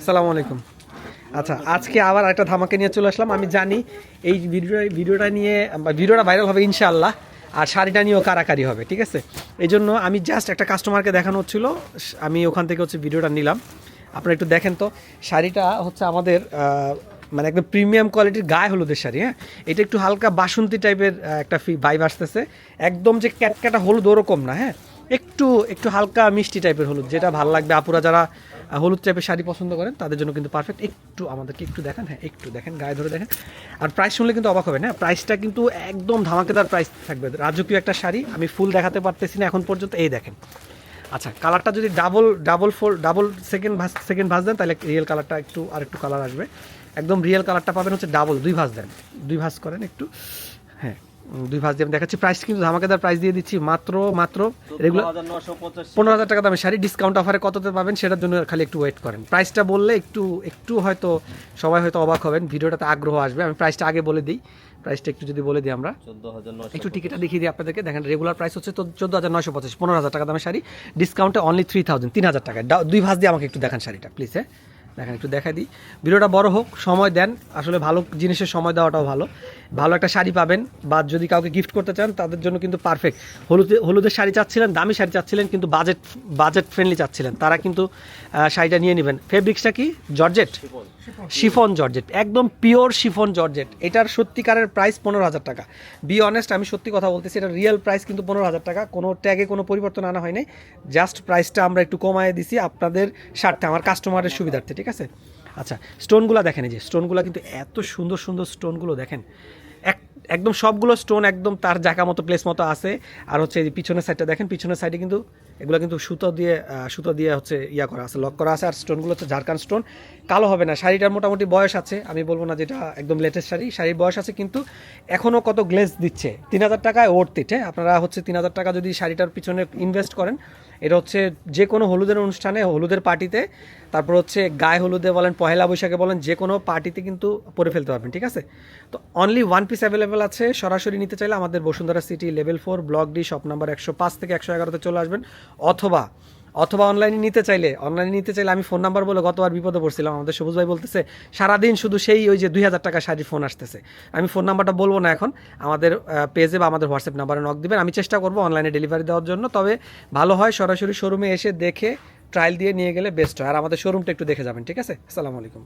আসসালামু আলাইকুম। আচ্ছা আজকে আবার একটা ধামাকে নিয়ে চলে আসলাম। আমি জানি এই ভিডিও, ভিডিওটা নিয়ে ভিডিওটা ভাইরাল হবে ইনশাআল্লাহ, আর শাড়িটা নিয়েও কারাকারি হবে, ঠিক আছে? এই জন্য আমি জাস্ট একটা কাস্টমারকে দেখানো হচ্ছিল, আমি ওখান থেকে হচ্ছে ভিডিওটা নিলাম। আপনারা একটু দেখেন তো, শাড়িটা হচ্ছে আমাদের মানে একদম প্রিমিয়াম কোয়ালিটির গায়ে হলুদের শাড়ি হ্যাঁ? এটা একটু হালকা বাসন্তী টাইপের একটা ফি ভাইব আসতেছে। একদম যে ক্যাটক্যাটা হলুদ ওরকম না হ্যাঁ? একটু একটু হালকা মিষ্টি টাইপের হলুদ, যেটা ভালো লাগবে। আপুরা যারা হলুদ টাইপের শাড়ি পছন্দ করেন, তাদের জন্য কিন্তু পারফেক্ট একটু আমাদেরকে একটু দেখেন হ্যাঁ একটু দেখেন, গায়ে ধরে দেখেন। আর প্রাইস শুনলে কিন্তু অবাক হবে না প্রাইসটা কিন্তু একদম ধামাকেদার প্রাইস থাকবে। রাজকীয় একটা শাড়ি, আমি ফুল দেখাতে পারতেছি না এখন পর্যন্ত, এই দেখেন। আচ্ছা কালারটা যদি double double four double second ভাজ সেকেন্ড ভাজ দেন, তাহলে রিয়েল কালারটা একটু আর একটু কালার আসবে। একদম রিয়েল কালারটা পাবেন হচ্ছে ডাবল দুই ভাজ দেন। দুই ভাজ করেন একটু হ্যাঁ। দুই ভাজ দিয়ে আমি দেখাচ্ছি। প্রাইস কিন্তু ধামাকেদার প্রাইস দিয়ে দিচ্ছি মাত্র মাত্র রেগুলার পনেরো হাজার টাকা দামের শাড়ি। ডিসকাউন্ট অফারে কততে পাবেন সেটার জন্য খালি একটু ওয়েট করেন। প্রাইসটা বললে একটু একটু হয়তো সবাই হয়তো অবাক হবেন। ভিডিওটাতে আগ্রহ আসবে। আমি প্রাইসটা আগে বলে দিই। প্রাইসটা একটু যদি বলে দিই আমরা। একটু টিকিটটা দেখিয়ে দিই আপনাদেরকে। দেখেন রেগুলার প্রাইস হচ্ছে তো চোদ্দ হাজার নয়শো পঁচাশি। পনেরো হাজার টাকা দামের শাড়ি। ডিসকাউন্টে অনলি থ্রি থাউজেন্ড তিন হাজার টাকা। দুই ভাঁজ দিয়ে আমাকে একটু দেখান শাড়িটা প্লিজ হ্যাঁ? দেখেন একটু দেখা দিই। ভিডিওটা বড় হোক সময় দেন। আসলে ভালো জিনিসের সময় দেওয়াটাও ভালো। ভালো একটা শাড়ি পাবেন বা যদি কাউকে গিফট করতে চান তাদের জন্য কিন্তু পারফেক্ট হলুদে হলুদের শাড়ি চাচ্ছিলেন দামি শাড়ি চাচ্ছিলেন কিন্তু বাজেট বাজেট ফ্রেন্ডলি চাচ্ছিলেন। তারা কিন্তু শাড়িটা নিয়ে নেবেন। ফেব্রিক্সটা কি? জর্জেট শিফন জর্জেট একদম পিওর শিফন জর্জেট এটার সত্যিকারের প্রাইস পনেরো হাজার টাকা। বি অনেস্ট আমি সত্যি কথা বলতেছি এটা রিয়েল প্রাইস কিন্তু পনেরো হাজার টাকা। কোনো ট্যাগে কোনো পরিবর্তন আনা হয়নি। জাস্ট প্রাইসটা আমরা একটু কমায় দিছি আপনাদের স্বার্থে আমার কাস্টমারের সুবিধার্থে। ঠিক আছে? আচ্ছা স্টোনগুলো দেখেন এই যে, স্টোনগুলো কিন্তু এত সুন্দর সুন্দর স্টোনগুলো দেখেন। এক, একদম সবগুলো স্টোন একদম তার জায়গা মতো প্লেস মতো আছে। আর হচ্ছে এই পিছনের সাইডটা দেখেন, পিছনের সাইডে কিন্তু এগুলো কিন্তু সুতো দিয়ে সুতো দিয়ে হচ্ছে ইয়া করা আছে লক করা আছে। আর স্টোনগুলো হচ্ছে ঝাড়খান স্টোন। কালো হবে না, শাড়িটার মোটামুটি বয়স আছে। আমি বলব না যেটা একদম লেটেস্ট শাড়ি, শাড়ির বয়স আছে, কিন্তু এখনও কত গ্লেজ দিচ্ছে? তিন হাজার টাকায় ওর্থিট হ্যাঁ? আপনারা হচ্ছে তিন হাজার টাকা যদি শাড়িটার পিছনে ইনভেস্ট করেন এটা হচ্ছে যে কোনো হলুদের অনুষ্ঠানে, হলুদের পার্টিতে, তারপর হচ্ছে গায়ে হলুদে বলেন, পহেলা বৈশাখে বলেন, যে কোনো পার্টিতে কিন্তু পরে ফেলতে পারবেন, ঠিক আছে? তো অনলি ওয়ান পিস অ্যাভেলেবেল আছে, সরাসরি নিতে চাইলে আমাদের Bashundhara city level four block D shop number একশো পাঁচ থেকে একশো এগারোতে চলে আসবেন, অথবা অথবা অনলাইনে নিতে চাইলে অনলাইনে নিতে চাইলে আমি ফোন নাম্বার বলে গতবার বিপদে পড়ছিলাম, আমাদের সবুজ ভাই বলতেছে, সারাদিন শুধু সেই ওই যে দুই হাজার টাকা শাড়ি ফোন আসতেছে। আমি ফোন নাম্বারটা বলব না এখন, আমাদের পেজে বা আমাদের হোয়াটসঅ্যাপ নাম্বারে নক দেবেন। আমি চেষ্টা করব অনলাইনে ডেলিভারি দেওয়ার জন্য, তবে ভালো হয় সরাসরি শোরুমে এসে দেখে ট্রায়াল দিয়ে নিয়ে গেলে বেস্ট হয়। আর আমাদের শোরুমটা একটু দেখে যাবেন, ঠিক আছে? আসসালামু আলাইকুম।